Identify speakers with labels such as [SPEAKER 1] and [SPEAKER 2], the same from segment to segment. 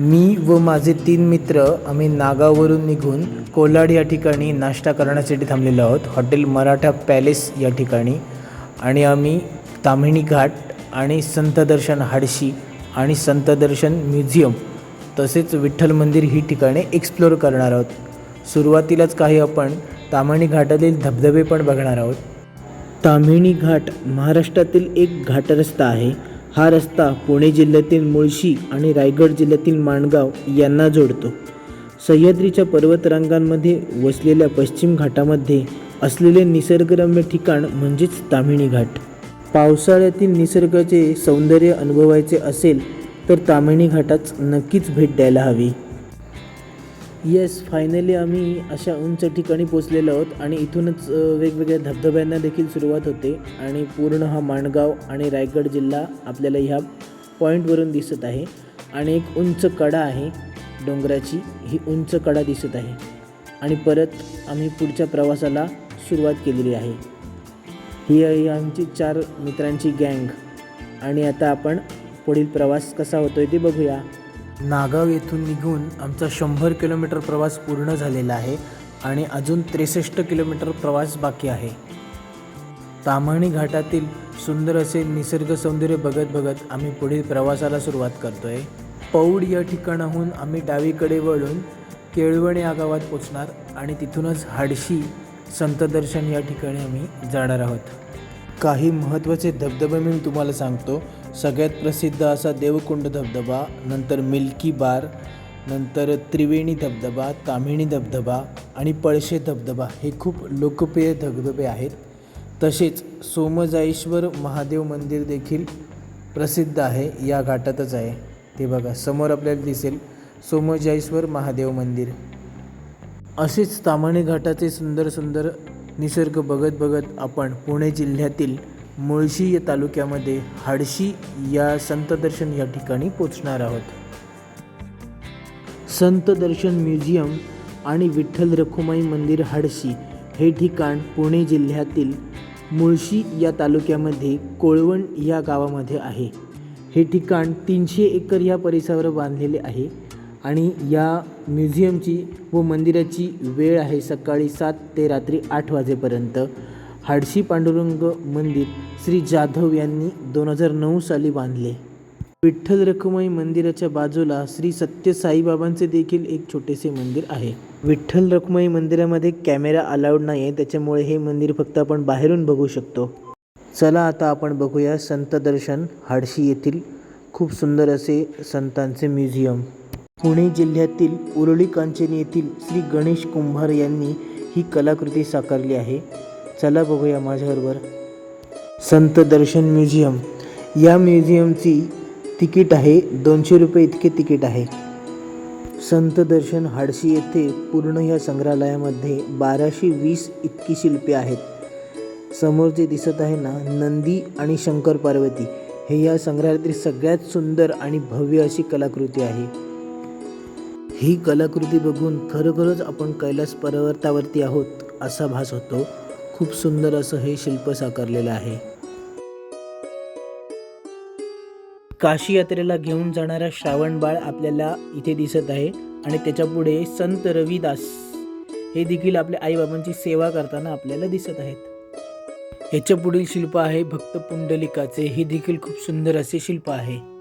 [SPEAKER 1] मी व माझे तीन मित्र आम्ही नागावरून निघून कोलाड या ठिकाणी नाश्ता करण्यासाठी थांबलेलो आहोत. हॉटेल मराठा पॅलेस या ठिकाणी. आणि आम्ही ताम्हिणी घाट आणि संत दर्शन हाडशी आणि संत दर्शन म्युझियम तसेच विठ्ठल मंदिर ही ठिकाणे एक्सप्लोर करणार आहोत. सुरुवातीलाच काही आपण ताम्हिणी घाटातील धबधबे पण बघणार आहोत. ताम्हिणी घाट महाराष्ट्रातील एक घाटरस्ता आहे. हा रस्ता पुणे जिल्ह्यातील मुळशी आणि रायगड जिल्ह्यातील माणगाव यांना जोडतो. सह्याद्रीच्या पर्वतरांगांमध्ये वसलेल्या पश्चिम घाटामध्ये असलेले निसर्गरम्य ठिकाण म्हणजेच ताम्हिणी घाट. पावसाळ्यातील निसर्गाचे सौंदर्य अनुभवायचे असेल तर ताम्हिणी घाटाच नक्कीच भेट द्यायला हवी. येस फायनली आम्ही अशा उंच ठिकाणी पोचलेलो आहोत आणि इथूनच वेगवेगळ्या धबधब्यांना देखील सुरुवात होते आणि पूर्ण हा माणगाव आणि रायगड जिल्हा आपल्याला ह्या पॉईंटवरून दिसत आहे आणि एक उंच कडा आहे डोंगराची ही उंच कडा दिसत आहे. आणि परत आम्ही पुढच्या प्रवासाला सुरुवात केलेली आहे. ही आहे आमची चार मित्रांची गँग आणि आता आपण पुढील प्रवास कसा होतो आहे ते बघूया. नागाव येथून निघून आमचा शंभर किलोमीटर प्रवास पूर्ण झालेला आहे आणि अजून त्रेसष्ट किलोमीटर प्रवास बाकी आहे. ताम्हाणी घाटातील सुंदर असे निसर्ग सौंदर्य बघत बघत आम्ही पुढील प्रवासाला सुरुवात करतोय. पौड या ठिकाणाहून आम्ही डावीकडे वळून केळवण या गावात पोचणार आणि तिथूनच हाडशी संतदर्शन या ठिकाणी आम्ही जाणार आहोत. काही महत्त्वाचे धबधबे मी तुम्हाला सांगतो. सगळ्यात प्रसिद्ध असा देवकुंड धबधबा नंतर मिल्की बार नंतर त्रिवेणी धबधबा ताम्हिणी धबधबा आणि पळशे धबधबा हे खूप लोकप्रिय धबधबे आहेत. तसेच सोमजाईश्वर महादेव मंदिर देखील प्रसिद्ध आहे या घाटातच आहे. ते बघा समोर आपल्याला दिसेल सोमजाईश्वर महादेव मंदिर. असेच ताम्हाणी घाटाचे सुंदर सुंदर निसर्ग बघत बघत आपण पुणे जिल्ह्यातील मुळशी या तालुक्यामध्ये हाडशी या संत दर्शन या ठिकाणी पोचणार आहोत. संत दर्शन म्युझियम आणि विठ्ठल रखुमाई मंदिर हाडशी हे ठिकाण पुणे जिल्ह्यातील मुळशी या तालुक्यामध्ये कोळवण या गावामध्ये आहे. हे ठिकाण तीनशे एकर या परिसरावर बांधलेले आहे. आणि या म्युझियमची व मंदिराची वेळ आहे सकाळी सात ते रात्री आठ वाजेपर्यंत. हाडशी पांडुरंग मंदिर श्री जाधव यांनी दोन हजार नऊ साली बांधले. विठ्ठल रखुमाई मंदिराच्या बाजूला श्री सत्य साईबाबांचे देखील एक छोटेसे मंदिर आहे. विठ्ठल रखुमाई मंदिरामध्ये कॅमेरा अलाउड नाही आहे त्याच्यामुळे हे मंदिर फक्त आपण बाहेरून बघू शकतो. चला आता आपण बघूया संत दर्शन हाडशी येथील खूप सुंदर असे संतांचे म्युझियम. पुणे जिल्ह्यातील उरळी कांचन येथील श्री गणेश कुंभार यांनी ही कलाकृती साकारली आहे. चला बघूया माझ्याबरोबर. संत दर्शन म्युझियम. या म्युझियमची तिकीट आहे दोनशे रुपये इतके तिकीट आहे. संत दर्शन हाडशी येथे पूर्ण या संग्रहालयामध्ये बाराशे वीस इतकी शिल्पे आहेत. समोर जे दिसत आहे ना नंदी आणि शंकर पार्वती हे या संग्रहालयातील सगळ्यात सुंदर आणि भव्य अशी कलाकृती आहे. ही कलाकृती बघून खरोखरच आपण कैलास पर्वतावरती आहोत असा भास होतो. खूप सुंदर असं हे शिल्प साकारलेलं आहे. काशी यात्रेला घेऊन जाणारा श्रावण बाळ आपल्याला इथे दिसत आहे आणि त्याच्यापुढे संत रविदास हे देखील आपल्या आईबाबांची सेवा करताना आपल्याला दिसत आहेत. ह्याच्या पुढील शिल्प आहे भक्त पुंडलिकाचे. हे देखील खूप सुंदर असे शिल्प आहे.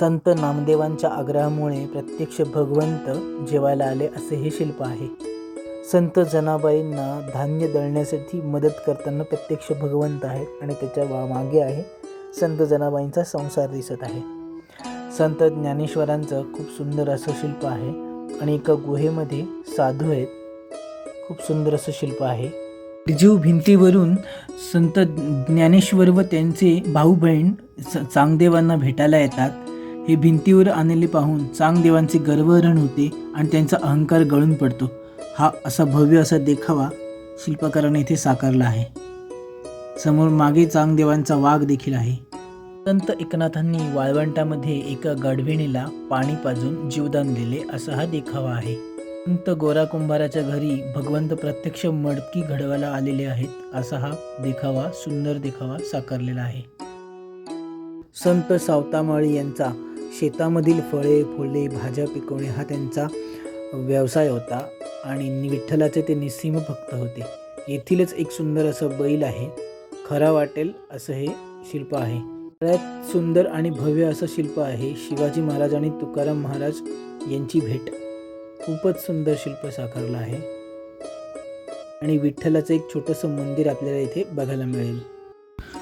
[SPEAKER 1] संत नामदेवांच्या आग्रहामुळे प्रत्यक्ष भगवंत जेवायला आले असे हे शिल्प आहे. संत जनाबाईंना धान्य दळण्यासाठी मदत करताना प्रत्यक्ष भगवंत आहेत आणि त्याच्या वा- मागे आहे संत जनाबाईंचा संसार दिसत आहे. संत ज्ञानेश्वरांचं खूप सुंदर असं शिल्प आहे आणि एका गुहेमध्ये साधू आहेत. खूप सुंदर असं शिल्प आहे. जीव भिंतीवरून संत ज्ञानेश्वर व त्यांचे भाऊ बहीण चांगदेवांना भेटायला येतात. हे भिंतीवर आणले पाहून चांगदेवांचे गर्वहरण होते आणि त्यांचा अहंकार गळून पडतो. हा असा भव्य असा देखावा शिल्पकाराने इथे साकारला आहे. समोर मागे चांगदेवांचा वाघ देखील आहे. संत एकनाथांनी वाळवंटामध्ये एका गाढविणीला पाणी पाजून जीवदान दिले असा हा देखावा आहे. संत गोरा कुंभाराच्या घरी भगवंत प्रत्यक्ष मडकी घडवायला आलेले आहेत असा हा देखावा सुंदर देखावा साकारलेला आहे. संत सावतामाळी यांचा शेतामधील फळे फुले भाज्या पिकवणे हा त्यांचा व्यवसाय होता आणि विठ्ठलाचे ते निस्सीम भक्त होते. येथीलच एक सुंदर असं बैल आहे खरा वाटेल असं हे शिल्प आहे. सगळ्यात सुंदर आणि भव्य असं शिल्प आहे शिवाजी महाराज आणि तुकाराम महाराज यांची भेट. खूपच सुंदर शिल्प साकारलं आहे. आणि विठ्ठलाचं एक छोटंसं मंदिर आपल्याला इथे बघायला मिळेल.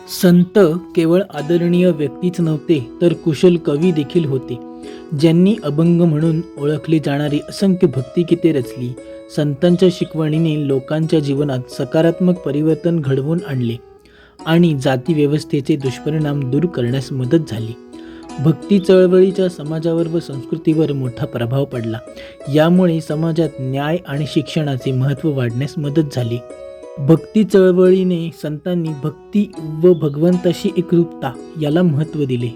[SPEAKER 1] संत केवळ आदरणीय व्यक्तीच नव्हते तर कुशल कवी देखील होते. ज्यांनी अभंग म्हणून ओळखली जाणारी असंख्य भक्तिगीते रचली. संतांच्या शिकवणीने लोकांच्या जीवनात सकारात्मक परिवर्तन घडवून आणले आणि जाती व्यवस्थेचे दुष्परिणाम दूर करण्यास मदत झाली. भक्ती चळवळीच्या समाजावर व संस्कृतीवर मोठा प्रभाव पडला. यामुळे समाजात न्याय आणि शिक्षणाचे महत्त्व वाढण्यास मदत झाली. भक्ती चळवळीने संतांनी भक्ती व भगवंताशी एकरूपता याला महत्त्व दिले.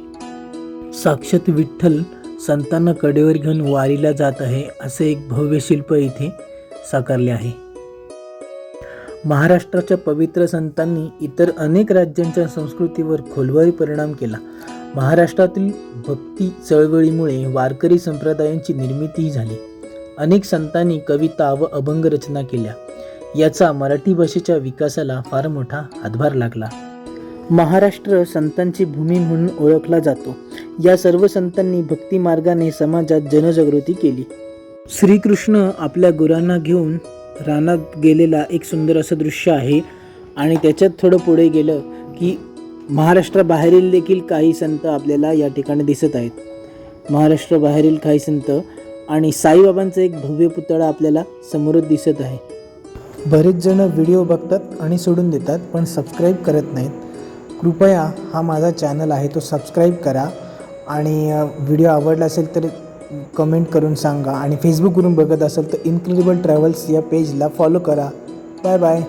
[SPEAKER 1] साक्षात विठ्ठल संतांना कडेवर घेऊन वारीला जात आहे असे एक भव्य शिल्प इथे साकारले आहे. महाराष्ट्राच्या पवित्र संतांनी इतर अनेक राज्यांच्या संस्कृतीवर खोलवर परिणाम केला. महाराष्ट्रातील भक्ती चळवळीमुळे वारकरी संप्रदायांची निर्मितीही झाली. अनेक संतांनी कविता व अभंग रचना केल्या. याचा मराठी भाषेच्या विकासाला फार मोठा हातभार लागला. महाराष्ट्र संतांची भूमी म्हणून ओळखला जातो. या सर्व संतांनी भक्ती मार्गाने समाजात जनजागृती केली. श्रीकृष्ण आपल्या गुरांना घेऊन रानात गेलेला एक सुंदर असं दृश्य आहे आणि त्याच्यात थोडं पुढे गेलं की महाराष्ट्राबाहेरील देखील काही संत आपल्याला या ठिकाणी दिसत आहेत. महाराष्ट्राबाहेरील काही संत आणि साईबाबांचा एक भव्य पुतळा आपल्याला समोरच दिसत आहे. बरेच जण व्हिडिओ बघतात आणि सोडून देतात पण सबस्क्राईब करत नाहीत. कृपया हा माझा चॅनल आहे तो सबस्क्राईब करा. आणि व्हिडिओ आवडला असेल तर कमेंट करून सांगा. आणि फेसबुकवरून बघत असेल तर इन्क्रेडिबल ट्रॅव्हल्स या पेजला फॉलो करा. Bye bye